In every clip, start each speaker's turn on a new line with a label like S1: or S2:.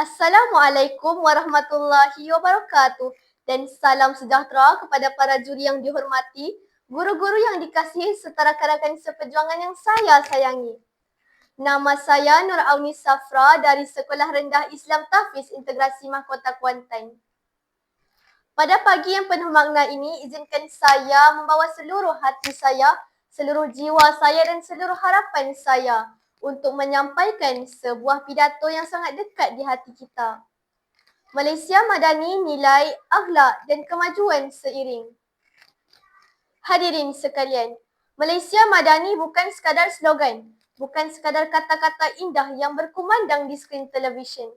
S1: Assalamualaikum warahmatullahi wabarakatuh dan salam sejahtera kepada para juri yang dihormati, guru-guru yang dikasihi serta rakan-rakan seperjuangan yang saya sayangi. Nama saya Nur Auni Safra dari Sekolah Rendah Islam Tafiz Integrasi Mahkota Kuantan. Pada pagi yang penuh makna ini, izinkan saya membawa seluruh hati saya, seluruh jiwa saya dan seluruh harapan saya untuk menyampaikan sebuah pidato yang sangat dekat di hati kita. Malaysia Madani nilai, akhlak dan kemajuan seiring. Hadirin sekalian, Malaysia Madani bukan sekadar slogan, bukan sekadar kata-kata indah yang berkumandang di skrin televisyen.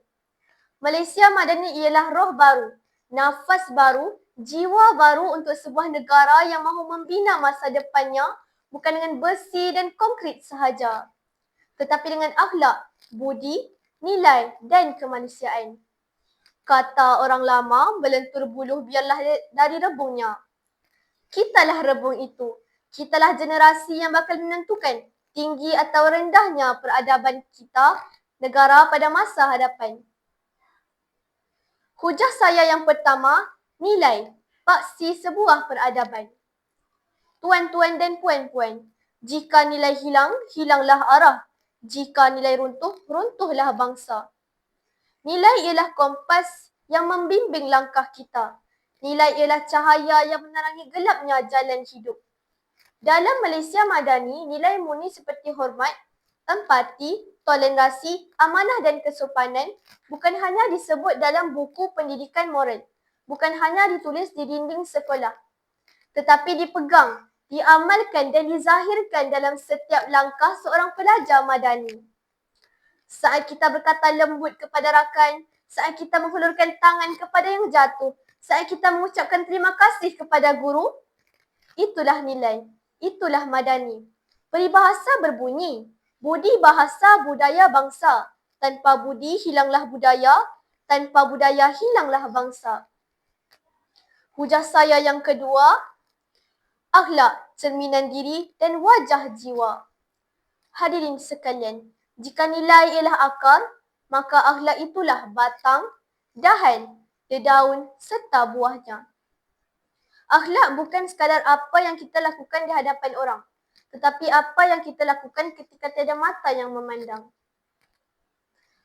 S1: Malaysia Madani ialah roh baru, nafas baru, jiwa baru untuk sebuah negara yang mahu membina masa depannya bukan dengan besi dan konkrit sahaja tetapi dengan akhlak, budi, nilai dan kemanusiaan. Kata orang lama, belentur buluh biarlah dari rebungnya. Kitalah rebung itu. Kitalah generasi yang bakal menentukan tinggi atau rendahnya peradaban kita, negara pada masa hadapan. Hujah saya yang pertama, nilai, paksi sebuah peradaban. Tuan-tuan dan puan-puan, jika nilai hilang, hilanglah arah jika nilai runtuh, runtuhlah bangsa. Nilai ialah kompas yang membimbing langkah kita. Nilai ialah cahaya yang menerangi gelapnya jalan hidup. Dalam Malaysia Madani, nilai murni seperti hormat, empati, toleransi, amanah dan kesopanan bukan hanya disebut dalam buku pendidikan moral. Bukan hanya ditulis di dinding sekolah. Tetapi dipegang diamalkan dan dizahirkan dalam setiap langkah seorang pelajar madani. Saat kita berkata lembut kepada rakan, saat kita menghulurkan tangan kepada yang jatuh, saat kita mengucapkan terima kasih kepada guru, itulah nilai, itulah madani. Peribahasa berbunyi, budi bahasa budaya bangsa. Tanpa budi hilanglah budaya, tanpa budaya hilanglah bangsa. Hujah saya yang kedua, akhlak, cerminan diri dan wajah jiwa. Hadirin sekalian, jika nilai ialah akar, maka akhlak itulah batang, dahan, dedaun serta buahnya. Akhlak bukan sekadar apa yang kita lakukan di hadapan orang, tetapi apa yang kita lakukan ketika tiada mata yang memandang.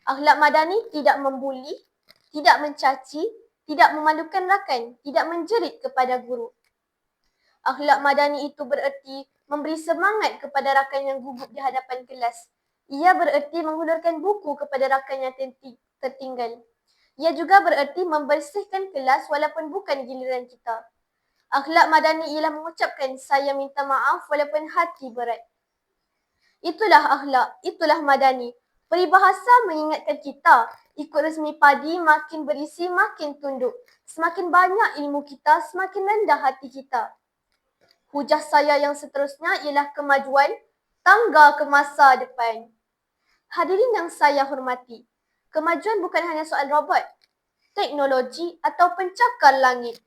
S1: Akhlak madani tidak membuli, tidak mencaci, tidak memalukan rakan, tidak menjerit kepada guru. Akhlak madani itu bererti memberi semangat kepada rakan yang gugup di hadapan kelas. Ia bererti menghulurkan buku kepada rakan yang tertinggal. Ia juga bererti membersihkan kelas walaupun bukan giliran kita. Akhlak madani ialah mengucapkan saya minta maaf walaupun hati berat. Itulah akhlak, itulah madani. Peribahasa mengingatkan kita, ikut resmi padi makin berisi makin tunduk. Semakin banyak ilmu kita, semakin rendah hati kita. Hujah saya yang seterusnya ialah kemajuan tangga ke masa depan. Hadirin yang saya hormati, kemajuan bukan hanya soal robot, teknologi atau pencakar langit.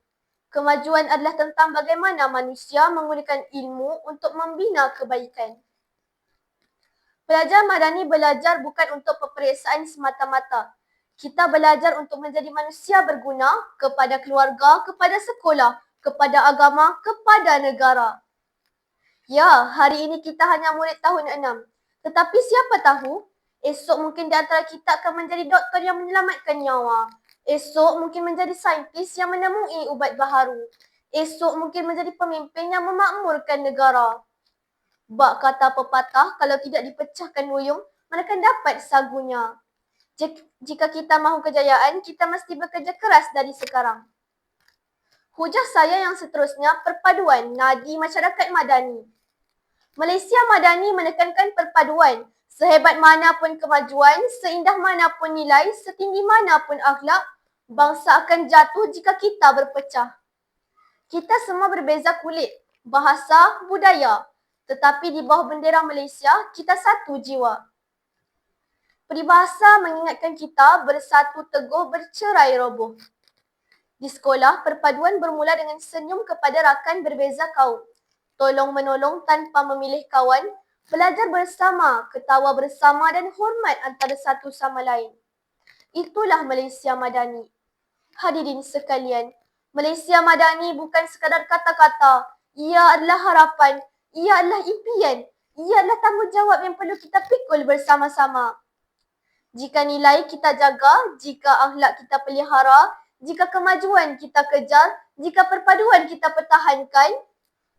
S1: Kemajuan adalah tentang bagaimana manusia menggunakan ilmu untuk membina kebaikan. Pelajar madani belajar bukan untuk peperiksaan semata-mata. Kita belajar untuk menjadi manusia berguna kepada keluarga, kepada sekolah, kepada agama, kepada negara. Ya, hari ini kita hanya murid tahun enam. Tetapi siapa tahu, esok mungkin di antara kita akan menjadi doktor yang menyelamatkan nyawa. Esok mungkin menjadi saintis yang menemui ubat baharu. Esok mungkin menjadi pemimpin yang memakmurkan negara. Bak kata pepatah, kalau tidak dipecahkan wuyung, mana akan dapat sagunya. Jika kita mahu kejayaan, kita mesti bekerja keras dari sekarang. Hujah saya yang seterusnya perpaduan nadi masyarakat madani. Malaysia madani menekankan perpaduan. Sehebat manapun kemajuan, seindah manapun nilai, setinggi manapun akhlak, bangsa akan jatuh jika kita berpecah. Kita semua berbeza kulit, bahasa, budaya. Tetapi di bawah bendera Malaysia, kita satu jiwa. Peribahasa mengingatkan kita bersatu teguh bercerai roboh. Di sekolah, perpaduan bermula dengan senyum kepada rakan berbeza kaum. Tolong menolong tanpa memilih kawan, belajar bersama, ketawa bersama dan hormat antara satu sama lain. Itulah Malaysia Madani. Hadirin sekalian, Malaysia Madani bukan sekadar kata-kata. Ia adalah harapan. Ia adalah impian. Ia adalah tanggungjawab yang perlu kita pikul bersama-sama. Jika nilai kita jaga, jika akhlak kita pelihara, jika kemajuan kita kejar, jika perpaduan kita pertahankan,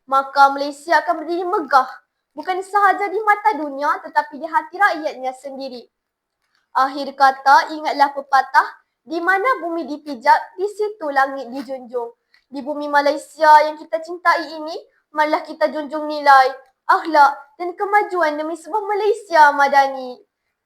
S1: maka Malaysia akan berdiri megah. Bukan sahaja di mata dunia tetapi di hati rakyatnya sendiri. Akhir kata, ingatlah pepatah, di mana bumi dipijak, di situ langit dijunjung. Di bumi Malaysia yang kita cintai ini, malah kita junjung nilai, akhlak dan kemajuan demi sebuah Malaysia madani.